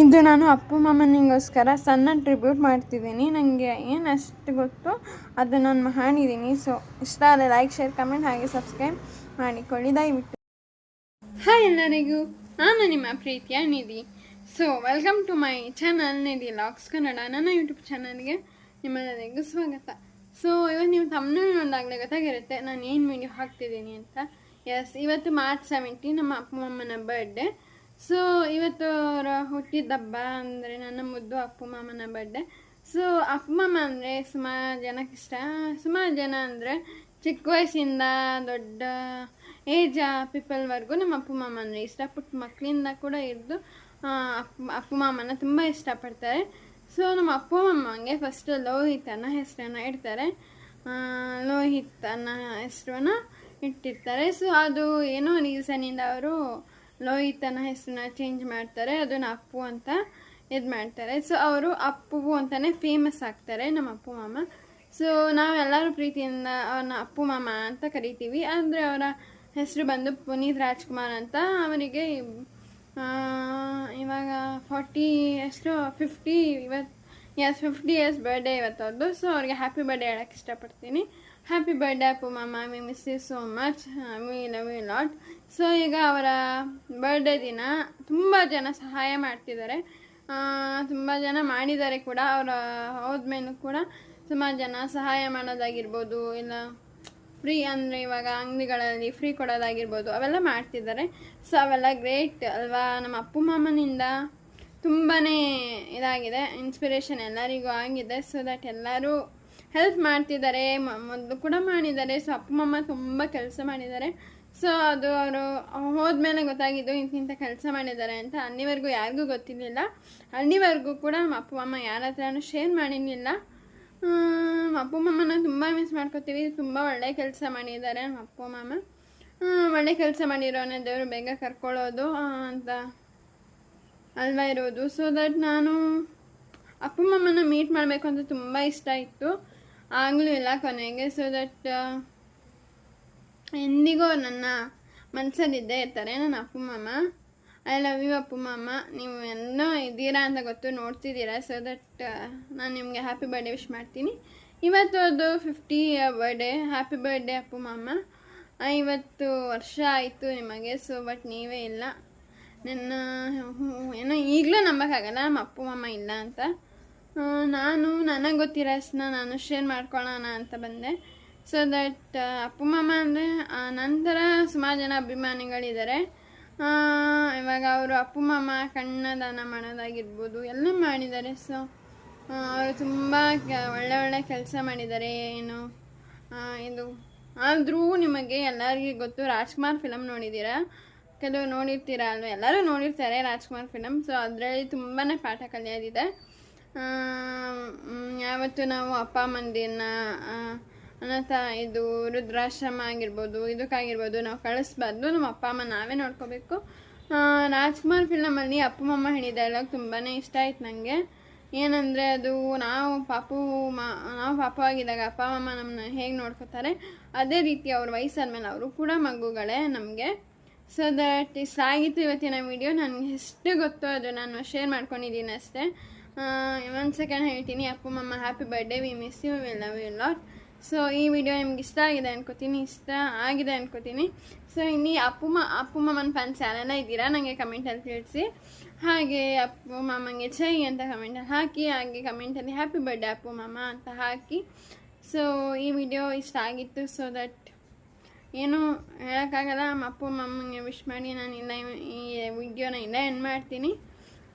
ಇದು ನಾನು ಅಪ್ಪ ಮಾಮನಿಗೋಸ್ಕರ ಸಣ್ಣ ಟ್ರಿಬ್ಯೂಟ್ ಮಾಡ್ತಿದ್ದೀನಿ. ನನಗೆ ಏನು ಅಷ್ಟು ಗೊತ್ತು ಅದು ನಾನು ಮಾಡಿದ್ದೀನಿ. ಸೊ ಇಷ್ಟ ಆದರೆ ಲೈಕ್ ಶೇರ್ ಕಮೆಂಟ್ ಹಾಗೆ ಸಬ್ಸ್ಕ್ರೈಬ್ ಮಾಡಿಕೊಳ್ಳಿ. ದಯವಿಟ್ಟು. ಹಾಯ್ ಎಲ್ಲರಿಗೂ. ನಾನು ನಿಮ್ಮ ಪ್ರೀತಿಯ Nidhi. So welcome to my channel Nidhi locks Kannada ನನ್ನ ಯೂಟ್ಯೂಬ್ ಚಾನಲ್ಗೆ ನಿಮ್ಮೆಲ್ಲರಿಗೂ ಸ್ವಾಗತ. ಸೊ ಇವತ್ತು ನೀವು ತಮ್ಮನಲ್ಲಿ ನೋಡಿದಾಗಲೇ ಗೊತ್ತಾಗಿರುತ್ತೆ ನಾನು ಏನು ವಿಡಿಯೋ ಹಾಕ್ತಿದ್ದೀನಿ ಅಂತ. ಎಸ್ ಇವತ್ತು ಮಾರ್ಚ್ ಸೆವೆಂಟೀನ್ ನಮ್ಮ ಅಪ್ಪ ಅಮ್ಮನ ಬರ್ಡೇ ಸೊ ಇವತ್ತು ಹುಟ್ಟಿದ ಹಬ್ಬ ಅಂದರೆ ನನ್ನ ಮುದ್ದು ಅಪ್ಪು ಮಾಮನ ಬರ್ಡೆ ಸೊ ಅಪ್ಪ ಮಾಮ ಅಂದರೆ ಸುಮಾರು ಜನಕ್ಕೆ ಇಷ್ಟ. ಸುಮಾರು ಜನ ಅಂದರೆ ಚಿಕ್ಕ ವಯಸ್ಸಿಂದ ದೊಡ್ಡ ಏಜ್ ಪೀಪಲ್ವರೆಗೂ ನಮ್ಮ ಅಪ್ಪು ಮಾಮ ಅಂದರೆ ಇಷ್ಟ. ಪುಟ್ಟ ಮಕ್ಕಳಿಂದ ಕೂಡ ಹಿಡಿದು ಅಪ್ಪ, ಅಪ್ಪು ಮಾಮನ ತುಂಬ ಇಷ್ಟಪಡ್ತಾರೆ ಸೊ ನಮ್ಮ ಅಪ್ಪು ಮಾಮಗೆ ಫಸ್ಟು ಲೋಹಿತ್ ಅನ್ನೋ ಹೆಸರನ್ನು ಇಡ್ತಾರೆ. ಲೋಹಿತನ ಲೋಹಿತ್ ಹೆಸರನ್ನ ಇಟ್ಟಿರ್ತಾರೆ. ಸೊ ಅದು ಏನೋ ರೀಸನಿಂದ ಅವರು ಲೋಹಿತ್ ಅನ್ನೋ ಹೆಸರನ್ನ ಚೇಂಜ್ ಮಾಡ್ತಾರೆ ಅದನ್ನ ಅಪ್ಪು ಅಂತ ಇದು ಮಾಡ್ತಾರೆ. ಸೊ ಅವರು ಅಪ್ಪು ಅಂತಲೇ ಫೇಮಸ್ ಆಗ್ತಾರೆ, ನಮ್ಮ ಅಪ್ಪು ಮಾಮ. ಸೊ ನಾವೆಲ್ಲರೂ ಪ್ರೀತಿಯಿಂದ ಅವ್ರನ್ನ ಅಪ್ಪು ಮಾಮ ಅಂತ ಕರಿತೀವಿ. ಅಂದರೆ ಅವರ ಹೆಸರು ಬಂದು ಪುನೀತ್ ರಾಜ್ಕುಮಾರ್ ಅಂತ. ಅವರಿಗೆ ಇವಾಗ ಫಾರ್ಟಿ ಎಷ್ಟು ಫಿಫ್ಟಿ ಇವತ್ತು ಎಸ್ ಫಿಫ್ಟಿ ಇಯರ್ಸ್ ಬರ್ಡೇ ಇವತ್ತು ಅವ್ರದ್ದು ಸೊ ಅವ್ರಿಗೆ ಹ್ಯಾಪಿ ಬರ್ಡೇ ಹೇಳೋಕ್ಕೆ ಇಷ್ಟಪಡ್ತೀನಿ. ಹ್ಯಾಪಿ ಬರ್ಡೇ ಅಪ್ಪು ಮಾಮ we miss you so much we love you lot so ಈಗ ಅವರ ಬರ್ಡೇ ದಿನ ತುಂಬ ಜನ ಸಹಾಯ ಮಾಡ್ತಿದ್ದಾರೆ. ತುಂಬ ಜನ ಮಾಡಿದ್ದಾರೆ ಕೂಡ. ಅವರ ಹೋದ್ಮೇಲೂ ಕೂಡ ಸುಮಾರು ಜನ ಸಹಾಯ ಮಾಡೋದಾಗಿರ್ಬೋದು, ಇಲ್ಲ ಫ್ರೀ ಅಂದರೆ ಇವಾಗ ಅಂಗಡಿಗಳಲ್ಲಿ ಫ್ರೀ ಕೊಡೋದಾಗಿರ್ಬೋದು, ಅವೆಲ್ಲ ಮಾಡ್ತಿದ್ದಾರೆ. ಸೊ ಅವೆಲ್ಲ ಗ್ರೇಟ್ ಅಲ್ವಾ? ನಮ್ಮ ಅಪ್ಪು ಮಾಮನಿಂದ ತುಂಬಾ ಇದಾಗಿದೆ. ಇನ್ಸ್ಪಿರೇಷನ್ ಎಲ್ಲರಿಗೂ ಆಗಿದೆ. ಸೊ ದಟ್ ಎಲ್ಲರೂ ಹೆಲ್ಪ್ ಮಾಡ್ತಿದ್ದಾರೆ ಮೊದಲು ಕೂಡ ಮಾಡಿದ್ದಾರೆ, ಸೊ ಅಪ್ಪ ಮಮ್ಮ ತುಂಬ ಕೆಲಸ ಮಾಡಿದ್ದಾರೆ. ಸೊ ಅದು ಅವರು, ಹೋದ್ಮೇಲೆ ಗೊತ್ತಾಗಿದ್ದು ಇಂತಿಂಥ ಕೆಲಸ ಮಾಡಿದ್ದಾರೆ ಅಂತ ಅಲ್ಲಿವರೆಗೂ ಯಾರಿಗೂ ಗೊತ್ತಿರಲಿಲ್ಲ. ಅಲ್ಲಿವರೆಗೂ ಕೂಡ ಅಪ್ಪ, ಅಮ್ಮ ಯಾರ ಹತ್ರನೂ ಶೇರ್ ಮಾಡಿರಲಿಲ್ಲ. ಅಪ್ಪು ಮಾಮನ ತುಂಬ ಮಿಸ್ ಮಾಡ್ಕೋತೀವಿ. ತುಂಬ ಒಳ್ಳೆ ಕೆಲಸ ಮಾಡಿದ್ದಾರೆ ನಮ್ಮ ಅಪ್ಪ ಮಾಮ ಒಳ್ಳೆ ಕೆಲಸ ಮಾಡಿರೋನೇ ದೇವರು, ಬೇಗ ಕರ್ಕೊಳ್ಳೋದು ಅಂತ ಅಲ್ವಾ ಇರೋದು. ಸೊ ದಟ್ ನಾನು ಅಪ್ಪ ಮಾಮನ ಮೀಟ್ ಮಾಡಬೇಕು ಅಂತ ತುಂಬ ಇಷ್ಟ ಇತ್ತು. ಆಗಲೂ ಇಲ್ಲ ಕೊನೆಗೆ ಸೊ ದಟ್ ಎಂದಿಗೂ ನನ್ನ ಮನಸ್ಸಲ್ಲಿದ್ದೇ ಇರ್ತಾರೆ ನನ್ನ ಅಪ್ಪು ಮಾಮ. ಐ ಲವ್ ಯು ಅಪ್ಪು ಮಾಮ. ನೀವು ಎಲ್ಲೋ ಇದ್ದೀರಾ ಅಂತ ಗೊತ್ತು, ನೋಡ್ತಿದ್ದೀರಾ ಸೊ ದಟ್ ನಾನು ನಿಮಗೆ ಹ್ಯಾಪಿ ಬರ್ಡೇ ವಿಶ್ ಮಾಡ್ತೀನಿ. ಇವತ್ತು ಅದು fifty birthday happy birthday Appu ಮಾಮ. ಐವತ್ತು ವರ್ಷ ಆಯಿತು ನಿಮಗೆ ಸೊ ಬಟ್ ನೀವೇ ಇಲ್ಲ. ನನ್ನ ಏನೋ ಈಗಲೂ ನಂಬೋಕ್ಕಾಗಲ್ಲ, ನಮ್ಮ ಅಪ್ಪು ಮಾಮ ಇಲ್ಲ ಅಂತ. ನಾನು, ನನಗೆ ಗೊತ್ತಿರೋ ನಾನು ಶೇರ್ ಮಾಡ್ಕೊಳ್ಳೋಣ ಅಂತ ಬಂದೆ. ಸೊ ದಟ್ ಅಪ್ಪು ಮಾಮ ಅಂದರೆ ನಂತರ ಸುಮಾರು ಜನ ಅಭಿಮಾನಿಗಳಿದ್ದಾರೆ ಇವಾಗ ಅವರು ಅಪ್ಪು ಮಾಮ, ಕಣ್ಣ ದಾನ ಮಾಡೋದಾಗಿರ್ಬೋದು, ಎಲ್ಲ ಮಾಡಿದ್ದಾರೆ. ಸೊ ಅವರು ತುಂಬ ಒಳ್ಳೆ ಒಳ್ಳೆ ಕೆಲಸ ಮಾಡಿದ್ದಾರೆ. ಏನು ಇದು, ಆದರೂ ನಿಮಗೆ ಎಲ್ಲರಿಗೂ ಗೊತ್ತು, ರಾಜ್ಕುಮಾರ್ ಫಿಲಮ್ ನೋಡಿದ್ದೀರಾ? ಕೆಲವು ನೋಡಿರ್ತೀರಾ ಅಲ್ವ? ಎಲ್ಲರೂ ನೋಡಿರ್ತಾರೆ ರಾಜ್ಕುಮಾರ್ ಫಿಲಮ್ ಸೊ ಅದರಲ್ಲಿ ತುಂಬಾ ಪಾಠ ಕಲಿಯೋದಿದೆ. ಯಾವತ್ತು ನಾವು ಅಪ್ಪ ಅಮ್ಮಂದಿರನ್ನ ಅನಾಥ ಇದು ವೃದ್ಧಾಶ್ರಮ ಆಗಿರ್ಬೋದು, ಇದಕ್ಕಾಗಿರ್ಬೋದು ನಾವು ಕಳಿಸ್ಬಾರ್ದು, ನಮ್ಮ ಅಪ್ಪ ಅಮ್ಮ ನಾವೇ ನೋಡ್ಕೋಬೇಕು. ರಾಜ್ಕುಮಾರ್ ಫಿಲಮಲ್ಲಿ ಅಪ್ಪ ಮಮ್ಮ ಹೇಳಿದ ಡೈಲಾಗ್ ತುಂಬಾ ಇಷ್ಟ ಆಯ್ತು ನನಗೆ ಏನಂದರೆ ಅದು ನಾವು ಪಾಪು ಮಾ, ನಾವು ಪಾಪು ಆಗಿದ್ದಾಗ ಅಪ್ಪ, ಅಮ್ಮ ನಮ್ಮನ್ನ ಹೇಗೆ ನೋಡ್ಕೋತಾರೆ, ಅದೇ ರೀತಿ ಅವ್ರ ವಯಸ್ಸಾದ್ಮೇಲೆ ಅವರು ಕೂಡ ಮಗುಗಳೇ ನಮಗೆ. ಸೊ ದಟ್ ಇಸ್ ಆಗಿತ್ತು ಇವತ್ತಿನ ವಿಡಿಯೋ ನನಗೆ ಎಷ್ಟು ಗೊತ್ತೋ ಅದು ನಾನು ಶೇರ್ ಮಾಡ್ಕೊಂಡಿದ್ದೀನಿ ಅಷ್ಟೇ. ಒಂದು ಸೆಕೆಂಡ್ ಹೇಳ್ತೀನಿ. ಅಪ್ಪು, ಮಮ್ಮ happy birthday we miss you we love you lot so ಈ ವಿಡಿಯೋ ನಿಮ್ಗೆ ಇಷ್ಟ ಆಗಿದೆ ಅನ್ಕೋತೀನಿ. ಇಷ್ಟ ಆಗಿದೆ ಅನ್ಕೋತೀನಿ. ಸೊ ಇನ್ನೀ ಅಪ್ಪುಮ್ಮ ಅಪ್ಪು, ಮಮ್ಮನ ಫ್ಯಾನ್ಸ್ ಯಾರೆಲ್ಲ ಇದ್ದೀರಾ? ನನಗೆ ಕಮೆಂಟಲ್ಲಿ ತಿಳಿಸಿ. ಹಾಗೆ ಅಪ್ಪು ಮಮ್ಮಂಗೆ ಚೈ ಅಂತ ಕಮೆಂಟಲ್ಲಿ ಹಾಕಿ. ಹಾಗೆ ಕಮೆಂಟಲ್ಲಿ ಹ್ಯಾಪಿ ಬರ್ಡೇ ಅಪ್ಪು ಮಾಮ ಅಂತ ಹಾಕಿ. ಸೊ ಈ ವಿಡಿಯೋ ಇಷ್ಟ ಆಗಿತ್ತು. ಸೊ ದಟ್ ಏನು ಹೇಳೋಕ್ಕಾಗಲ್ಲ ನಮ್ಮ ಅಪ್ಪ ಮಮ್ಮಗೆ ವಿಶ್ ಮಾಡಿ ನಾನು ಇಲ್ಲ ಈ ವಿಡಿಯೋನ ಇಲ್ಲ ಎಂಡ್ ಮಾಡ್ತೀನಿ.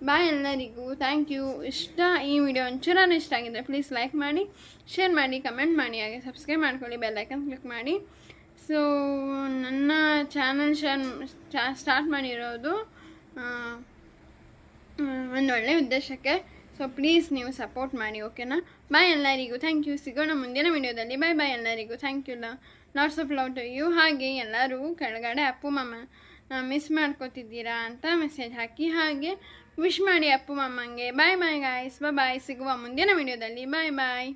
ಬಾಯ್ ಎಲ್ಲರಿಗೂ. ಥ್ಯಾಂಕ್ ಯು ಇಷ್ಟ ಈ ವಿಡಿಯೋ ಒಂಚೂರಾನು ಇಷ್ಟ ಆಗಿದೆ ಪ್ಲೀಸ್ ಲೈಕ್ ಮಾಡಿ ಶೇರ್ ಮಾಡಿ ಕಮೆಂಟ್ ಮಾಡಿ, ಹಾಗೆ ಸಬ್ಸ್ಕ್ರೈಬ್ ಮಾಡ್ಕೊಳ್ಳಿ ಬೆಲ್ಲೈಕನ್ ಕ್ಲಿಕ್ ಮಾಡಿ. ಸೊ ನನ್ನ ಚಾನಲ್ ಸ್ಟಾರ್ಟ್ ಮಾಡಿರೋದು ಒಂದೊಳ್ಳೆ ಉದ್ದೇಶಕ್ಕೆ ಸೊ ಪ್ಲೀಸ್ ನೀವು ಸಪೋರ್ಟ್ ಮಾಡಿ ಓಕೆನಾ ಬಾಯ್ ಎಲ್ಲರಿಗೂ ಥ್ಯಾಂಕ್ ಯು ಸಿಗೋಣ ಮುಂದಿನ ವಿಡಿಯೋದಲ್ಲಿ ಬಾಯ್ ಬಾಯ್ ಎಲ್ಲರಿಗೂ thank you lots of love to you ಹಾಗೆ ಎಲ್ಲರೂ ಕೆಳಗಡೆ ಅಪ್ಪು, ಮಾಮ. ಮಿಸ್ ಮಾಡ್ಕೋತಿದ್ದೀರಾ ಅಂತ ಮೆಸೇಜ್ ಹಾಕಿ. ಹಾಗೆ ವಿಶ್ ಮಾಡಿ ಅಪ್ಪು, ಮಾಮಂಗೆ. ಬಾಯ್ ಬಾಯ್ ಗಾಯ್ಸ್ ಬಾಯ್ ಸಿಗುವ ಮುಂದಿನ ವಿಡಿಯೋದಲ್ಲಿ ಬಾಯ್ ಬಾಯ್